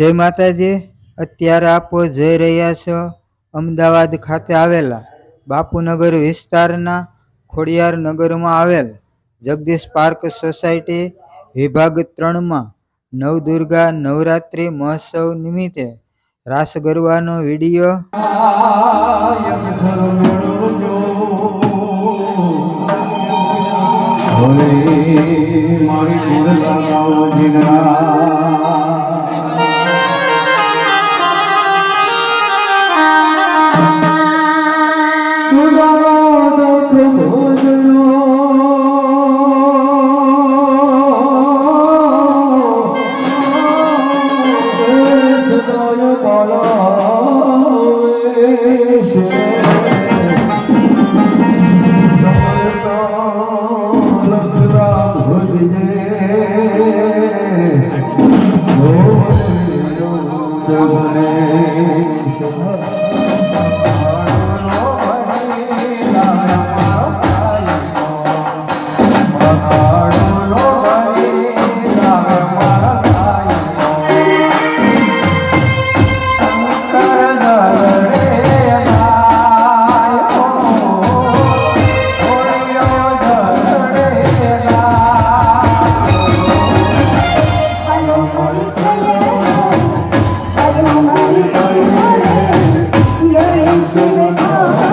જય માતાજી, અત્યારે આપો જઈ રહ્યા છો અમદાવાદ ખાતે આવેલા બાપુનગર વિસ્તારના ખોડિયાર નગરમાં આવેલ જગદીશ પાર્ક સોસાયટી વિભાગ ત્રણમાં નવદુર્ગા નવરાત્રિ મહોત્સવ નિમિત્તે રાસ ગરબાનો વીડિયો. Yeah. Oh.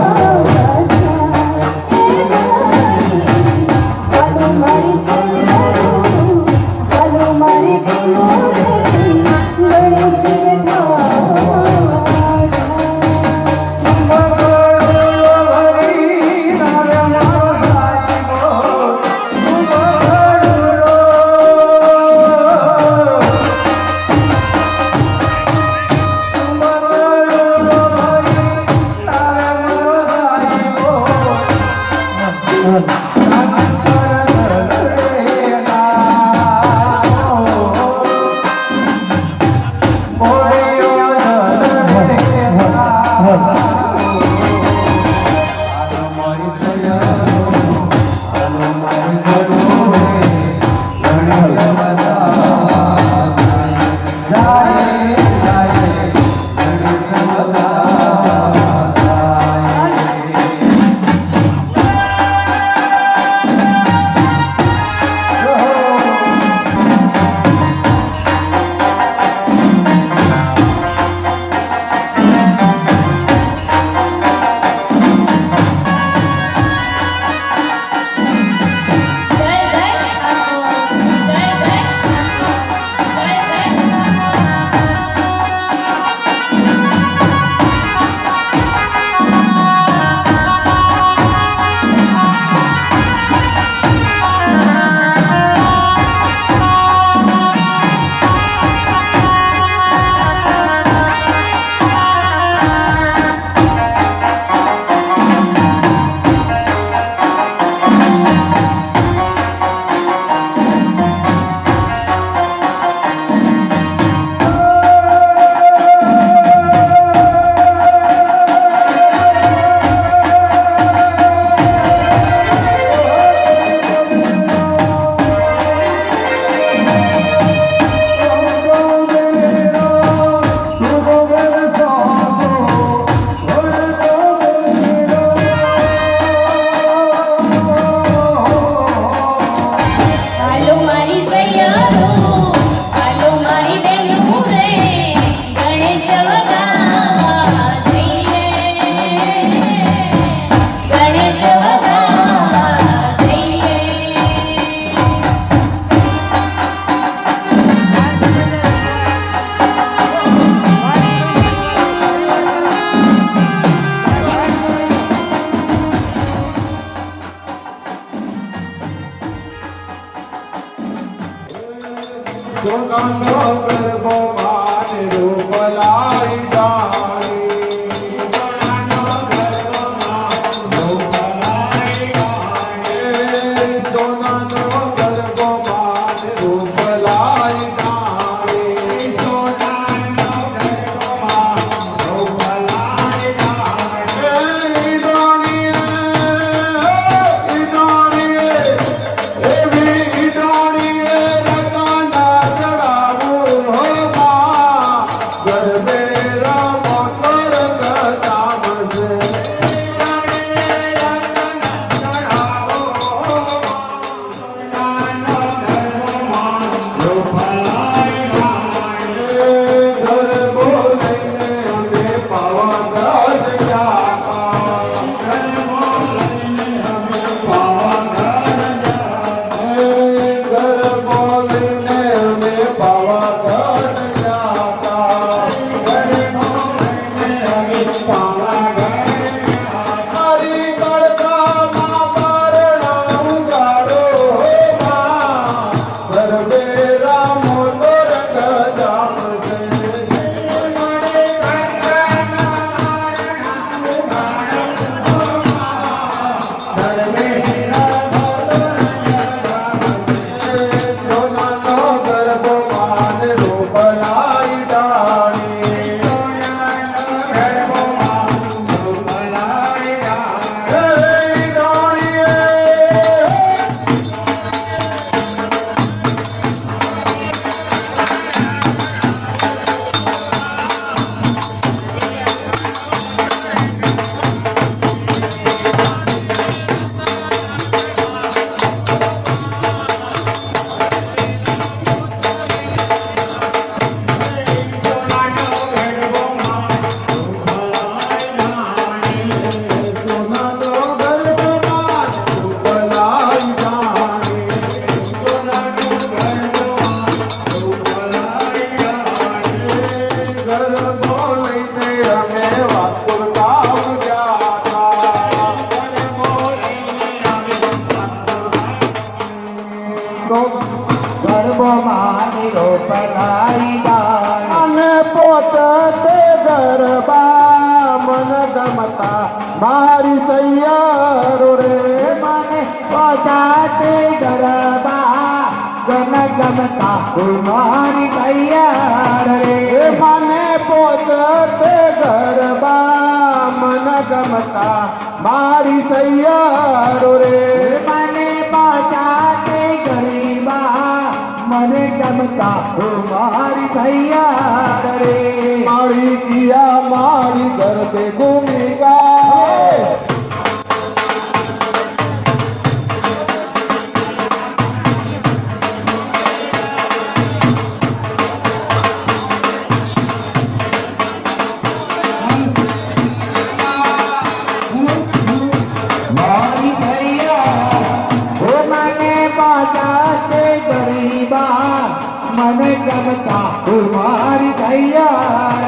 ગુણગણ કરો પ્રભો માન રૂપ લાય बजाते गरबा। गन गमता तुम्हारी भैया रे। मन पोचते गरबा। मन गमता मारी सैयार रे। मने बजाते गरीबा। मन गमता तुम्हारी भैया रे। मारी किया मारी दर्द घूमेगा। રમતા કુમારી તૈયાર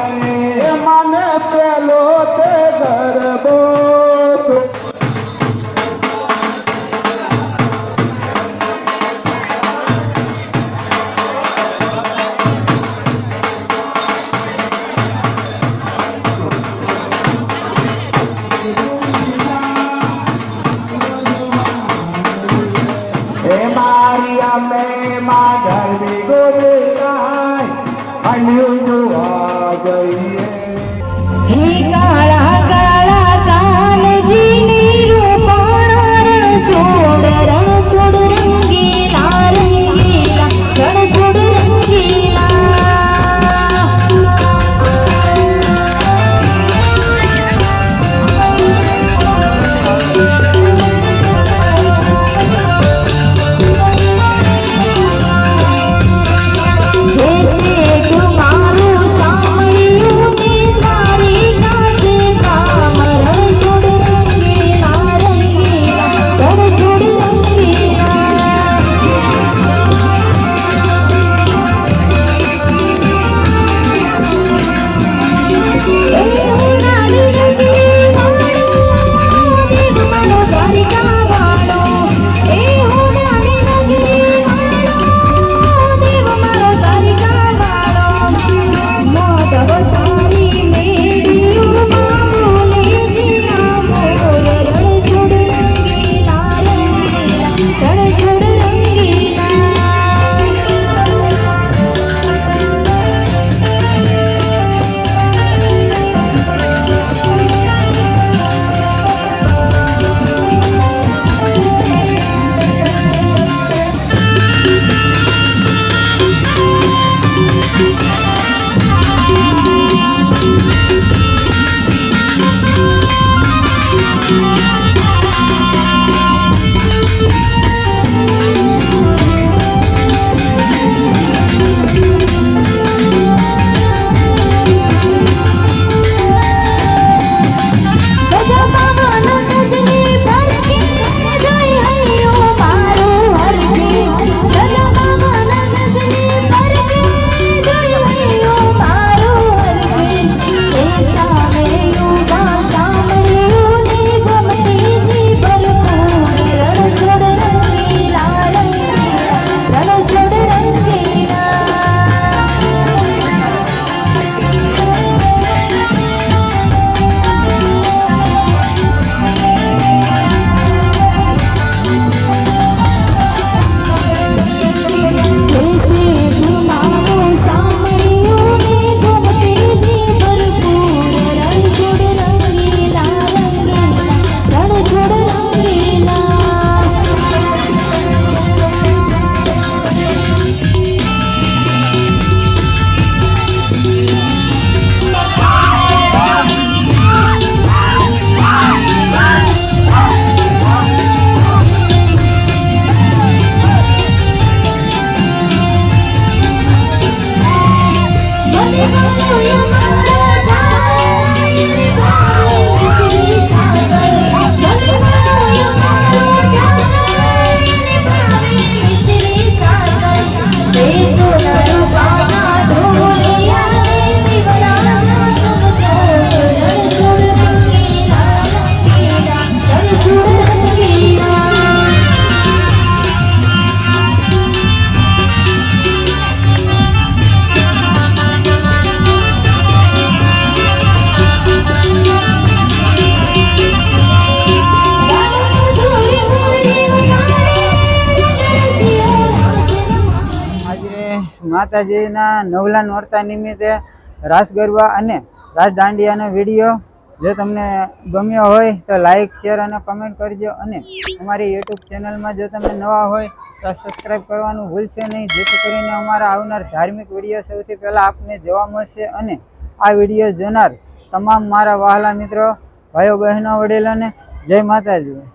માતાજીના નવલા નોરતા નિમિત્તે રાસ ગરબા અને રાસ દાંડિયાનો વીડિયો જો તમને ગમ્યો હોય તો લાઈક શેર અને કમેન્ટ કરજો અને અમારી યુટ્યુબ ચેનલમાં જો તમે નવા હોય તો સબસ્ક્રાઈબ કરવાનું ભૂલશે નહીં. જેથી કરીને અમારા આવનાર ધાર્મિક વીડિયો સૌથી પહેલાં આપને જોવા મળશે અને આ વીડિયો જોનાર તમામ મારા વહાલા મિત્રો, ભાઈઓ બહેનો, વડીલોને જય માતાજી.